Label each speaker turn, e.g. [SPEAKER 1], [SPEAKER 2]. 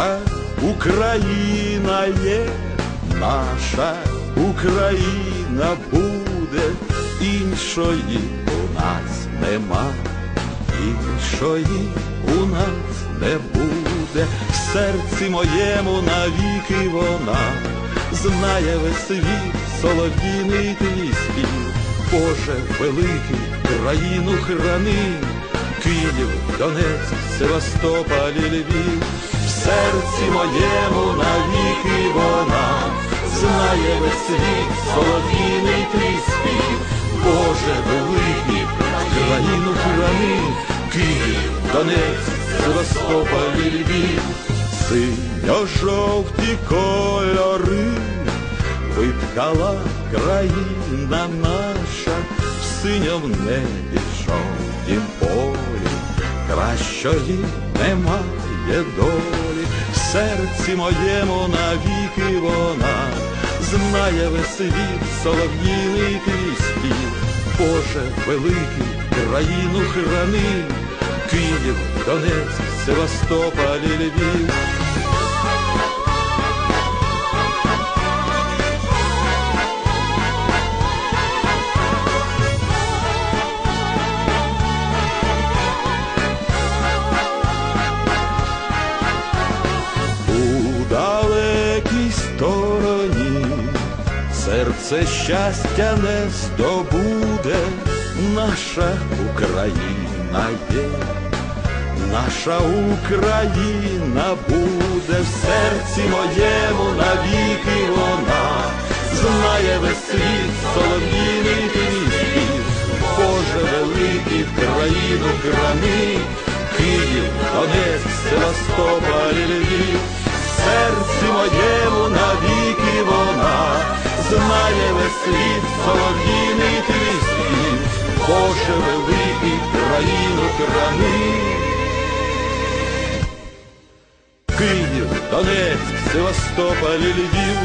[SPEAKER 1] наша Україна є, наша Україна буде, іншої у нас нема, іншої у нас не буде, в серці моєму навіки вона знає весь світ солов'їний твій спів, Боже великий, країну храни, Київ, Донецьк, Севастополь і Львів, серці моєму навіки вона знає весь світ солов'їний твій спів, Боже великий, країну храни, Київ, Донецьк, Севастополь Львів, синьо-жовті кольори виткала країна наша. В синьому небі жовтім полі, кращої немає долі, в серці моєму навіки вона. Знає весь світ солов'їний спів, Боже великий, країну храни, Київ, Донецьк, Севастополь Львів. Серце щастя не здобуде, наша Україна є, наша Україна буде в серці моєму навіки вона, знає весь світ солов'їний спів, Боже великий в країну крани, Київ, Донецьк, Севастополь, Львів, в серці моєму знає весь світ солов'їний твій Боже великий країну крани. Київ, Донецьк, Севастополь, Львів,